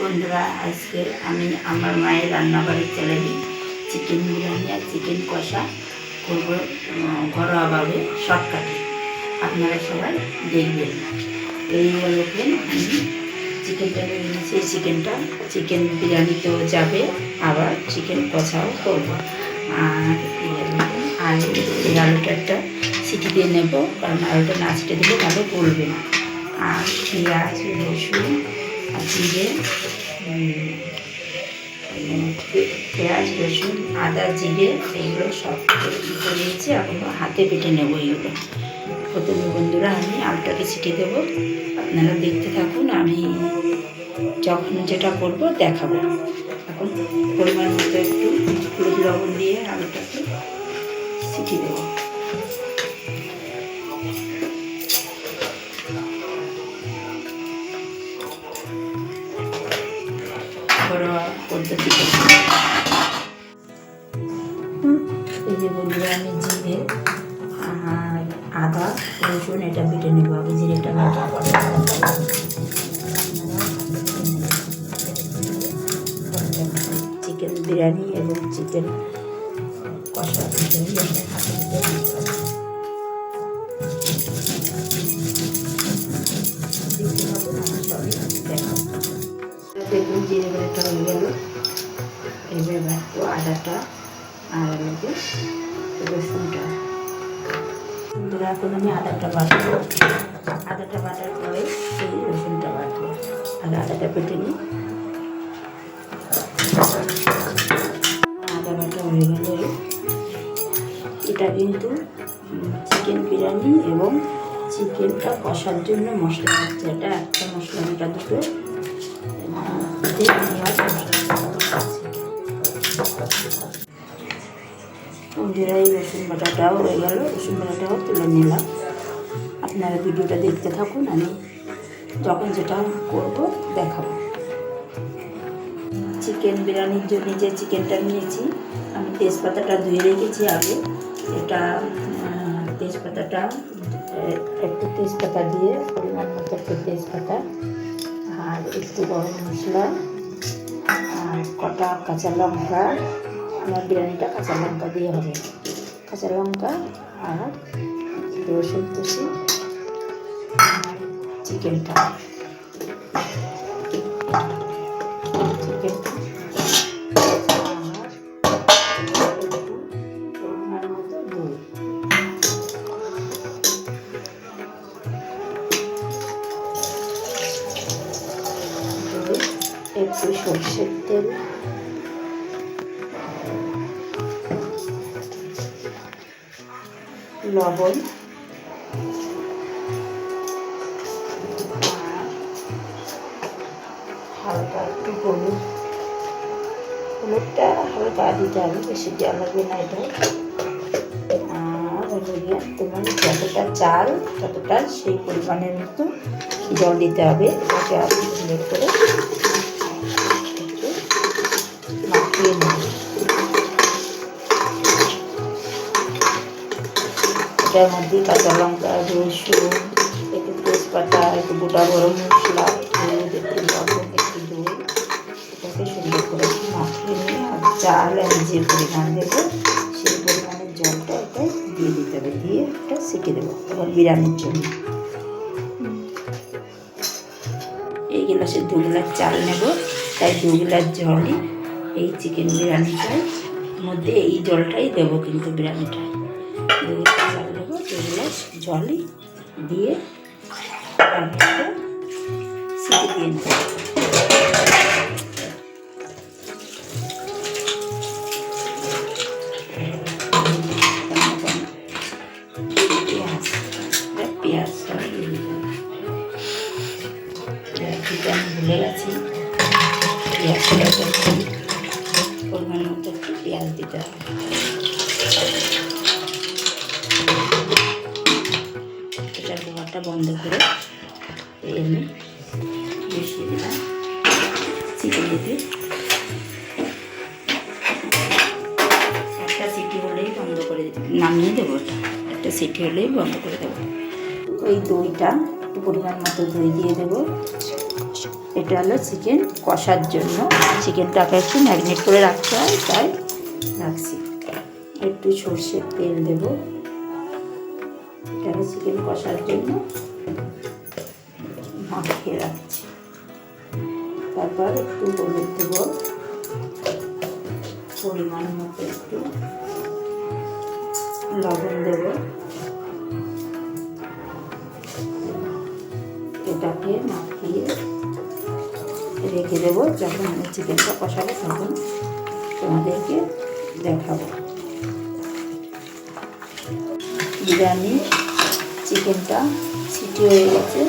বন্ধুরা, আজকে আমি আমার মায়ের রান্নাবাড়ির চ্যানেলে চিকেন বিরিয়ানি আর চিকেন কষা করব ঘরোয়াভাবে শর্টকাটে আপনারা সবাই দেখবেন। এই দেখবেন আমি চিকেনটা নিয়ে নিয়েছি। চিকেনটা চিকেন বিরিয়ানিতেও যাবে, আবার চিকেন কষাও করব। আর আলু এই আলুটা একটা সিটি দিয়ে নেব, কারণ আলুটা না সিটি দিলে ভালো গলবে না। আর পেঁয়াজ, রসুন জিরে পেঁয়াজ, রসুন, আদা, জিরে এইগুলো সব নিয়েছি। এখন হাতে পেটে নেব এইগুলো। প্রথমে বন্ধুরা আমি আলুটাকে ছিটিয়ে দেবো। আপনারা দেখতে থাকুন, আমি যখন যেটা করব দেখাবো। এখন পরিমাণ মতো একটু হলুদ লবণ দিয়ে আলুটাকে ছিটিয়ে দেবো। ঘরোয়া পদ্ধতিতে এই যে বন্ধুরা আমি জিরে আদা, রসুন, এটা বেটে নেব। আমি জিরেটা চিকেন বিরিয়ানি এবং চিকেন এখন আমি আদাটা বাটবো। আদাটা বাটার পরে এই রসুনটা বাটবো। আগে আদাটা পেটে নিই। আদা বাটা হয়ে গেল এটা কিন্তু চিকেন বিরিয়ানি এবং চিকেনটা কষার জন্য মশলা হচ্ছে এটা একটা মশলা দুটা দুটো মশলা বন্ধুরা এই রসুন বাটাটাও হয়ে গেল, রসুন বাটাটাও তুলে নিলাম। আপনারা ভিডিওটা দেখতে থাকুন, আমি যখন যেটা করব দেখাবো। চিকেন বিরিয়ানির জন্য যে চিকেনটা নিয়েছি, আমি তেজপাতাটা ধুয়ে রেখেছি আগে। এটা তেজপাতাটা একটু তেজপাতা দিয়ে পরিমাণ মতো একটু তেজপাতা, আর একটু গরম মশলা, আর কটা কাঁচা লঙ্কা আমার বিরিয়ানিটা কাঁচা লঙ্কা দিয়ে হবে। কাঁচা লঙ্কা আর রসুন কুচি। চিকেনটা। হালকা একটু হলুদ হলুদটা হালকা দিতে হবে বেশি দেওয়া লাগবে না এটা আর হলো গিয়ে তোমার যতটা চাল ততটা সেই পরিমাণের মতো জল দিতে হবে এটাকে আপনি সুন্দর করে একটু মাখিয়ে নেবেন এটার মধ্যে কাঁচা লঙ্কা রসুন একটু তেজপাতা একটু গোটা গরম মশলা হলুদ একটু লবণ একটু দই এটাকে সুন্দর করে মাখিয়ে নিয়ে আর চাল আমি যে পরিমাণ দেবো, সেই পরিমাণের জলটা এটা দিয়ে দিতে হবে, দিয়ে একটা শিখে দেবো এবার বিরিয়ানির জন্য। এই গ্লাসে দু গ্লাস চাল নেব, তাই দু গ্লাস জলই এই চিকেন বিরিয়ানিটার মধ্যে এই জলটাই দেবো কিন্তু বিরিয়ানিটায় দু গ্লাস চাল দেবো, দু গ্লাস জলই দিয়ে সিটি দিয়ে নেব। পরিমাণ মতো পেঁয়াজ দিতে হবে। এটা লোহাটা বন্ধ করে আমি বসিয়ে দিলাম। চিকেন দিতে। একটা সিটি হলেই বন্ধ করে নামিয়ে দেবো একটা সিটি হলেই বন্ধ করে দেবো। ওই দইটা একটু পরিমাণ মতো দই দিয়ে দেবো। এটা হলো চিকেন কষার জন্য। চিকেনটাকে একটু ম্যারিনেট করে রাখতে হয়, তাই রাখছি। একটু সর্ষের তেল দেব। এটা হলো চিকেন কষার জন্য। মাখিয়ে রাখছি। তারপর একটু হলুদ দেব। পরিমাণ মতো একটু লবণ দেব। এটাকে মাখিয়ে রেখে দেবো, যখন আমি চিকেনটা কষাবো তখন তোমাদেরকে দেখাবো। বিরিয়ানি চিকেনটা সিটি হয়ে গেছে।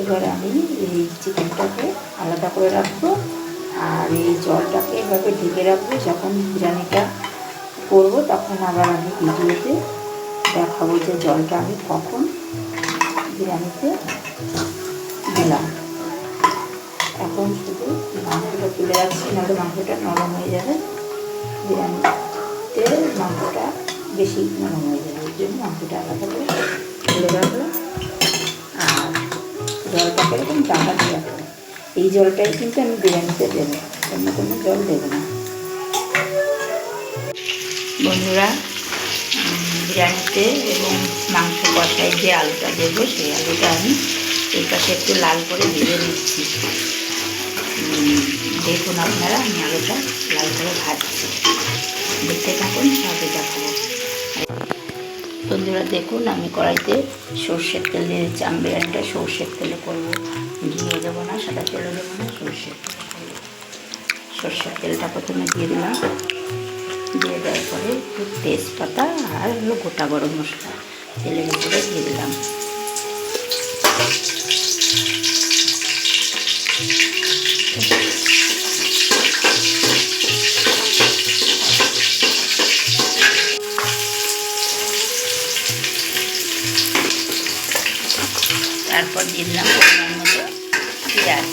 এবার আমি এই চিকেনটাকে আলাদা করে রাখব আর এই জলটাকে এভাবে ঢেকে রাখব, যখন বিরিয়ানিটা করব তখন আবার আমি ভিডিওতে দেখাবো যে জলটা আমি কখন বিরিয়ানিতে দিলাম। এখন শুধু মাংসটা তুলে রাখছি, নাহলে মাংসটা নরম হয়ে যাবে। বিরিয়ানিতে মাংসটা বেশি নরম হয়ে যাবে, ওই জন্য মাংসটা আলাদা করে তুলে রাখলাম। আর জলটাকে এরকম টাকা দিয়ে রাখলাম। এই জলটাই কিন্তু আমি বিরিয়ানিতে দেবো, অন্য কোনো জল দেবো না। বন্ধুরা বিরিয়ানিতে এবং মাংস কষায় যে আলুটা দেবো, সেই আলুটা আমি এই পাশে একটু লাল করে ভেজে নিচ্ছি। দেখুন আপনারা, আমি আলুটা লাল করে ভাজছি। দেখতে থাকুন, সবই দেখাবো। বন্ধুরা, দেখুন, আমি কড়াইতে সর্ষের তেল দিয়ে দিচ্ছি। আমি বিরিয়ানিটা সর্ষের তেলে করব। ঘিয়ে দেবো না, সাদা তেলও দেবো না, সর্ষের সর্ষের তেলটা প্রথমে দিয়ে দিলাম। দিয়ে দেওয়ার পরে একটু তেজপাতা আর হলো গোটা গরম মশলা তেলের উপরে দিয়ে দিলাম। দিয়ে দিলাম পরিমাণ মতো। পেঁয়াজ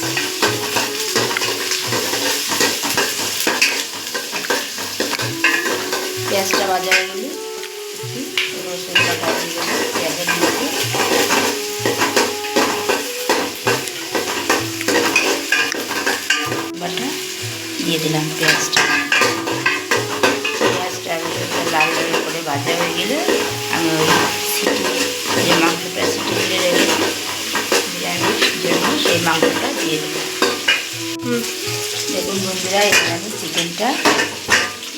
পেঁয়াজটা হয়ে গেলে দেবো পেঁয়াজের মধ্যে বাটা দিয়ে দিলাম পেঁয়াজটা। পেঁয়াজটা লাল করে হয়ে গেলে আমি ওই সিটি যে সিটি রেখে সেই মাংসটা দিয়ে দেবো। দেখুন বন্ধুরা এখানে আমি চিকেনটা।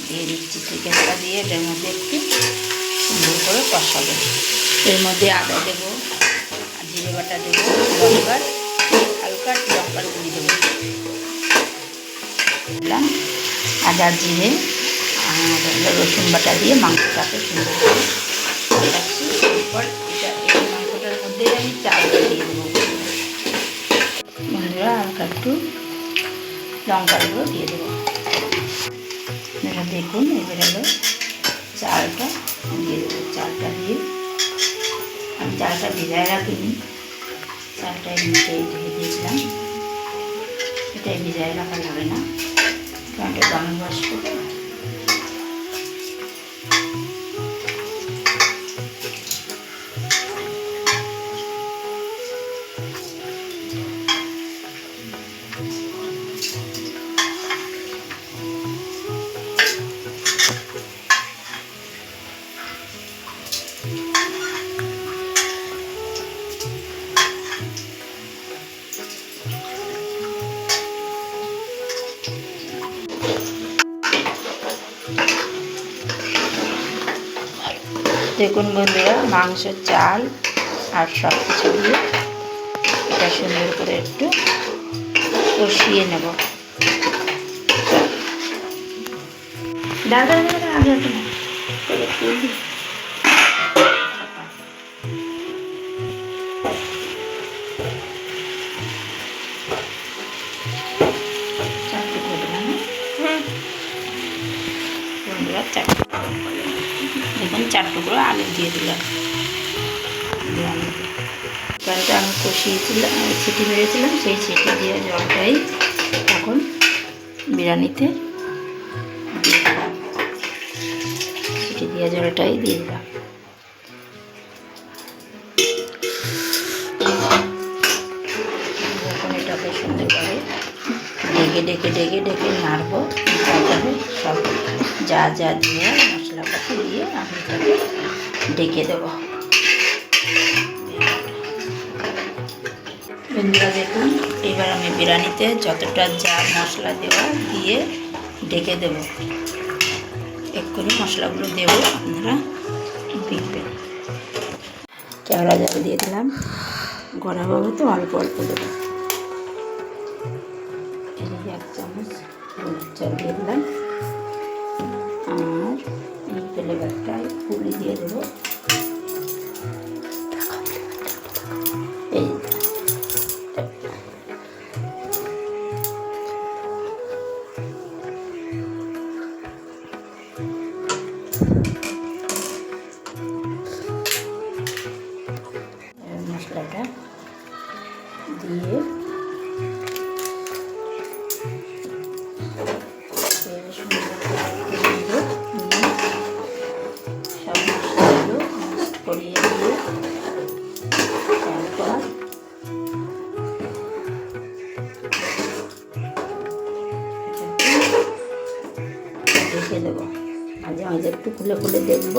দিয়ে দিচ্ছি চিকেনটা দিয়ে এটার মধ্যে একটু সুন্দর করে কষাবো। এর মধ্যে আদা দেবো, জিরে বাটা দেবো, লঙ্কার, হালকা লঙ্কার গুঁড়ি দেবো। দিলাম আদা, জিরে, আর রসুন বাটা দিয়ে মাংসটাকে সুন্দর করে কষাচ্ছি। এরপর এটা এই মাংসটার মধ্যে আমি চালটা দিয়ে দেবো। একটু লঙ্কার গুঁড়ো দিয়ে দেবো। এটা দেখুন, এবার হলো চালটা দিয়ে দেবো। চালটা দিয়ে আমি চালটা ভিজায় রাখিনি। চালটা এমনিতেই ধুয়ে দিয়েছিলাম। এটাই ভিজায় রাখা যাবে না। কারণ এটা দামি বসব দেখুন বন্ধুরা মাংস চাল আর সব কিছু দিয়ে এটা সুন্দর করে একটু কষিয়ে নেব দাদা দাদা আগে একটু নাও। করে ফুল দিই। চার টুকরো দিলাম, হ্যাঁ? বন্ধুরা চার টুকরো দেখুন চার টুকরো আলু দিয়ে দিলাম। জলটা আমি কষিয়েছিলাম, ছিটি মেরেছিলাম, সেই ছিটি দিয়ে জলটাই এখন বিরিয়ানিতে ছিটি দিয়ে জলটাই দিয়ে দিলাম। সুন্দর করে ডেকে ডেকে ডেকে ডেকে নাড়বো। তারপরে সব যা যা দিয়ে দিয়ে আমি ডেকে দেবো। বন্ধুরা দেখুন, এবার আমি বিরিয়ানিতে যতটা যা মশলা দেওয়া দিয়ে ডেকে দেবো। এক্ষুনি মশলাগুলো দেবো আপনারা দেখবেন। কেওড়া জল দিয়ে দিলাম। গড়াবাবু তো অল্প অল্প দেবো। এক চামচ জল দিয়ে দিলাম। আর এই ফ্লেভারটায় পুরি দিয়ে দেবো। এই। মশলাটা দিয়ে খুলে খুলে দেখব।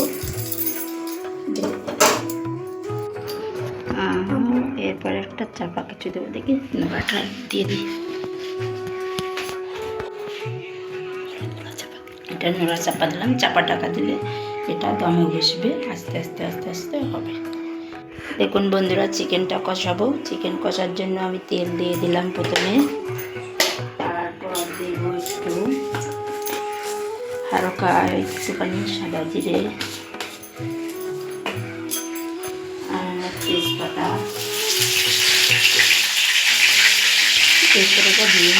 এরপর একটা চাপা কিছু দেবো, দেখি। নোড়াটা দিয়ে দিই। এটা নোড়া চাপা দিলাম, চাপা টাকা দিলে এটা দমে বসবে, আস্তে আস্তে আস্তে আস্তে হবে। দেখুন বন্ধুরা, চিকেনটা কষাবো। চিকেন কষার জন্য আমি তেল দিয়ে দিলাম প্রথমে। হালকা একটুখানি সাদা জিরে আর তেজপাতা তেজপাতাটা দিয়ে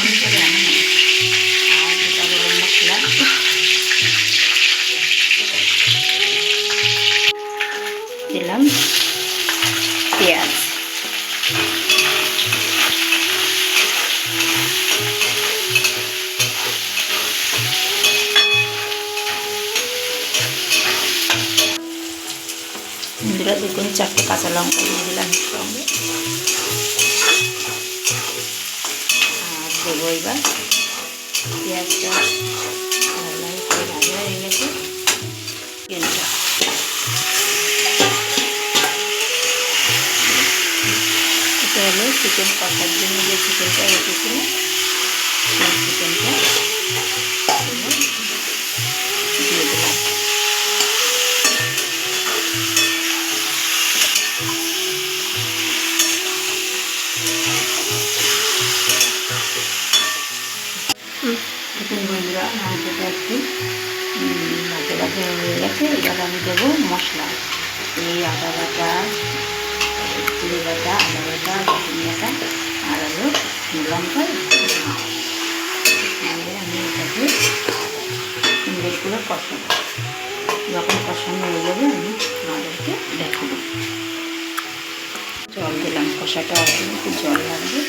বন্ধুরা দেখুন চারটে কাঁচা লঙ্কা দিয়ে দিলাম সঙ্গে আর দেবো এবার পেঁয়াজটা ভাজা হয়ে গেছে। এটা হলো চিকেন কষার জন্য যে চিকেনটা রেখেছিল সেই চিকেনটা লঙ্কা আমি এটাকে সুন্দর করে। যখন কষানো হয়ে যাবে আমি আমাদেরকে দেখাবো। জল দিলাম কষাটা একটু জল লাগবে।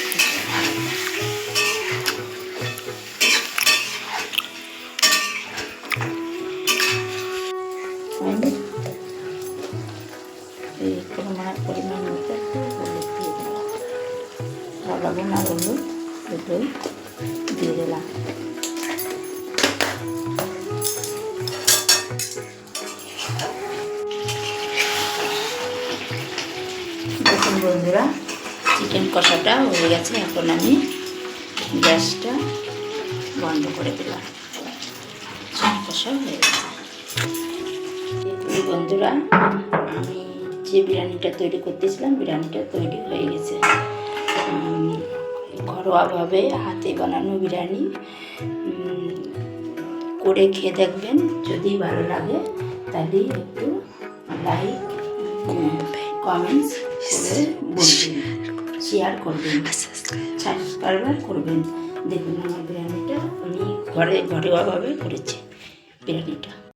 লবণ আর হলুদ, দুটোই দিয়ে দিলাম। দেখুন বন্ধুরা চিকেন কষাটা হয়ে গেছে। এখন আমি গ্যাসটা বন্ধ করে দিলাম। চিকেন কষা হয়ে গেছে। বন্ধুরা, আমি যে বিরিয়ানিটা তৈরি করতেছিলাম, বিরিয়ানিটা তৈরি হয়ে গেছে। ঘরোয়াভাবে হাতে বানানো বিরিয়ানি করে খেয়ে দেখবেন। যদি ভালো লাগে, তাহলে একটু লাইক কমেন্টস করে বলবেন শেয়ার করবেন সাবস্ক্রাইবার করবেন। দেখুন আমার বিরিয়ানিটা আমি ঘরে ঘরোয়াভাবে করেছি বিরিয়ানিটা।